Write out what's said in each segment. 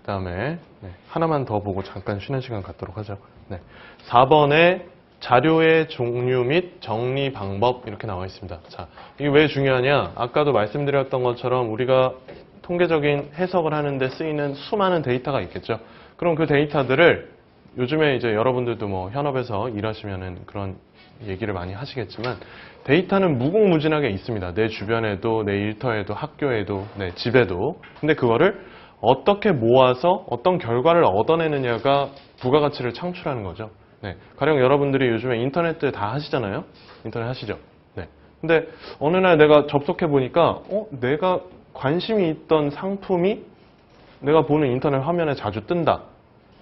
그 다음에 하나만 더 보고 잠깐 쉬는 시간 갖도록 하죠. 네. 4번에 자료의 종류 및 정리 방법 이렇게 나와 있습니다. 자, 이게 왜 중요하냐? 아까도 말씀드렸던 것처럼 우리가 통계적인 해석을 하는데 쓰이는 수많은 데이터가 있겠죠. 그럼 그 데이터들을 요즘에 이제 여러분들도 뭐 현업에서 일하시면은 그런 얘기를 많이 하시겠지만 데이터는 무궁무진하게 있습니다. 내 주변에도, 내 일터에도, 학교에도, 내 집에도. 근데 그거를 어떻게 모아서 어떤 결과를 얻어내느냐가 부가가치를 창출하는 거죠. 네. 가령 여러분들이 요즘에 인터넷 다 하시잖아요. 인터넷 하시죠. 네. 근데 어느 날 내가 접속해 보니까 어, 내가 관심이 있던 상품이 내가 보는 인터넷 화면에 자주 뜬다.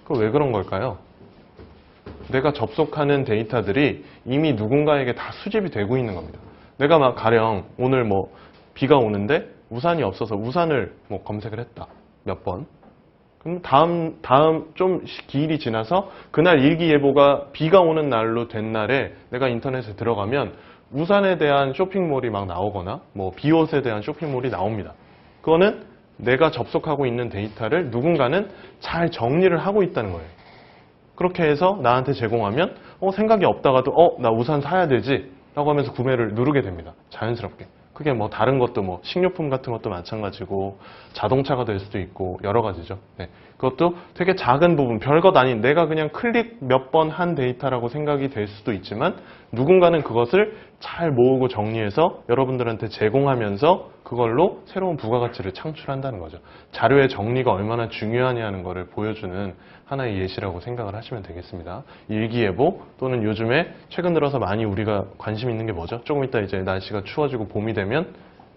그 왜 그런 걸까요? 내가 접속하는 데이터들이 이미 누군가에게 다 수집이 되고 있는 겁니다. 내가 막 가령 오늘 뭐 비가 오는데 우산이 없어서 우산을 뭐 검색을 했다. 몇 번. 그럼 다음, 다음 좀 기일이 지나서 그날 일기예보가 비가 오는 날로 된 날에 내가 인터넷에 들어가면 우산에 대한 쇼핑몰이 막 나오거나 뭐 비옷에 대한 쇼핑몰이 나옵니다. 그거는 내가 접속하고 있는 데이터를 누군가는 잘 정리를 하고 있다는 거예요. 그렇게 해서 나한테 제공하면 어, 생각이 없다가도 어, 나 우산 사야 되지 라고 하면서 구매를 누르게 됩니다. 자연스럽게. 그게 뭐 다른 것도 뭐 식료품 같은 것도 마찬가지고 자동차가 될 수도 있고 여러 가지죠. 네. 그것도 되게 작은 부분, 별것 아닌 내가 그냥 클릭 몇 번 한 데이터라고 생각이 될 수도 있지만 누군가는 그것을 잘 모으고 정리해서 여러분들한테 제공하면서 그걸로 새로운 부가가치를 창출한다는 거죠. 자료의 정리가 얼마나 중요하냐는 것을 보여주는 하나의 예시라고 생각을 하시면 되겠습니다. 일기예보 또는 요즘에 최근 들어서 많이 우리가 관심 있는 게 뭐죠? 조금 이따 이제 날씨가 추워지고 봄이 되면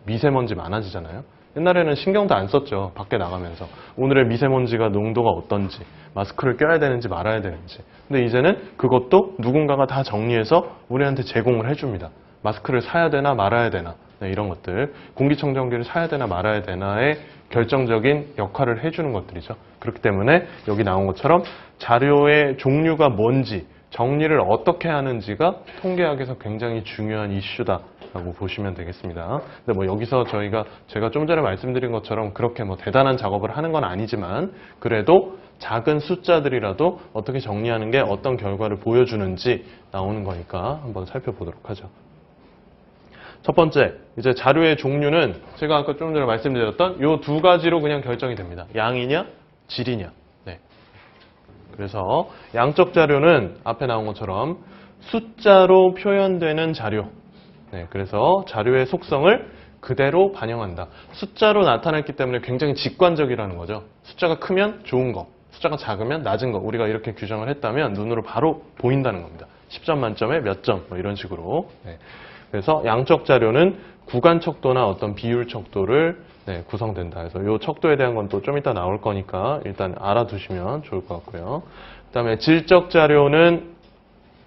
미세먼지 많아지잖아요. 옛날에는 신경도 안 썼죠. 밖에 나가면서. 오늘의 미세먼지가 농도가 어떤지, 마스크를 껴야 되는지 말아야 되는지. 근데 이제는 그것도 누군가가 다 정리해서 우리한테 제공을 해줍니다. 마스크를 사야 되나 말아야 되나. 네, 이런 것들. 공기청정기를 사야 되나 말아야 되나의 결정적인 역할을 해주는 것들이죠. 그렇기 때문에 여기 나온 것처럼 자료의 종류가 뭔지, 정리를 어떻게 하는지가 통계학에서 굉장히 중요한 이슈다라고 보시면 되겠습니다. 근데 뭐 여기서 저희가 제가 좀 전에 말씀드린 것처럼 그렇게 뭐 대단한 작업을 하는 건 아니지만 그래도 작은 숫자들이라도 어떻게 정리하는 게 어떤 결과를 보여주는지 나오는 거니까 한번 살펴보도록 하죠. 첫 번째, 이제 자료의 종류는 제가 아까 좀 전에 말씀드렸던 이 두 가지로 그냥 결정이 됩니다. 양이냐, 질이냐. 네. 그래서 양적 자료는 앞에 나온 것처럼 숫자로 표현되는 자료. 네, 그래서 자료의 속성을 그대로 반영한다. 숫자로 나타냈기 때문에 굉장히 직관적이라는 거죠. 숫자가 크면 좋은 거, 숫자가 작으면 낮은 거. 우리가 이렇게 규정을 했다면 눈으로 바로 보인다는 겁니다. 10점 만점에 몇 점, 뭐 이런 식으로. 네. 그래서 양적 자료는 구간 척도나 어떤 비율 척도를 네, 구성된다. 그래서 이 척도에 대한 건 또 좀 이따 나올 거니까 일단 알아두시면 좋을 것 같고요. 그 다음에 질적 자료는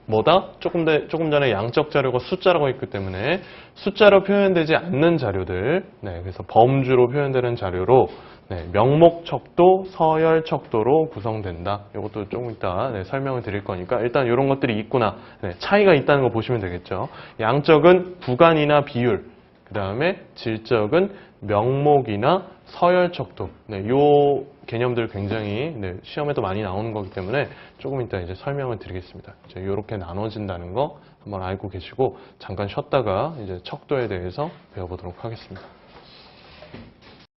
뭐다? 조금, 더, 조금 전에 양적 자료가 숫자라고 했기 때문에 숫자로 표현되지 않는 자료들, 네, 그래서 범주로 표현되는 자료로 네, 명목 척도, 서열 척도로 구성된다. 이것도 조금 이따 네, 설명을 드릴 거니까 일단 이런 것들이 있구나. 네, 차이가 있다는 거 보시면 되겠죠. 양적은 구간이나 비율, 그 다음에 질적은 명목이나 서열 척도. 네, 요 개념들 굉장히 네, 시험에도 많이 나오는 거기 때문에 조금 이따 이제 설명을 드리겠습니다. 이제 이렇게 나눠진다는 거 한번 알고 계시고 잠깐 쉬었다가 이제 척도에 대해서 배워보도록 하겠습니다.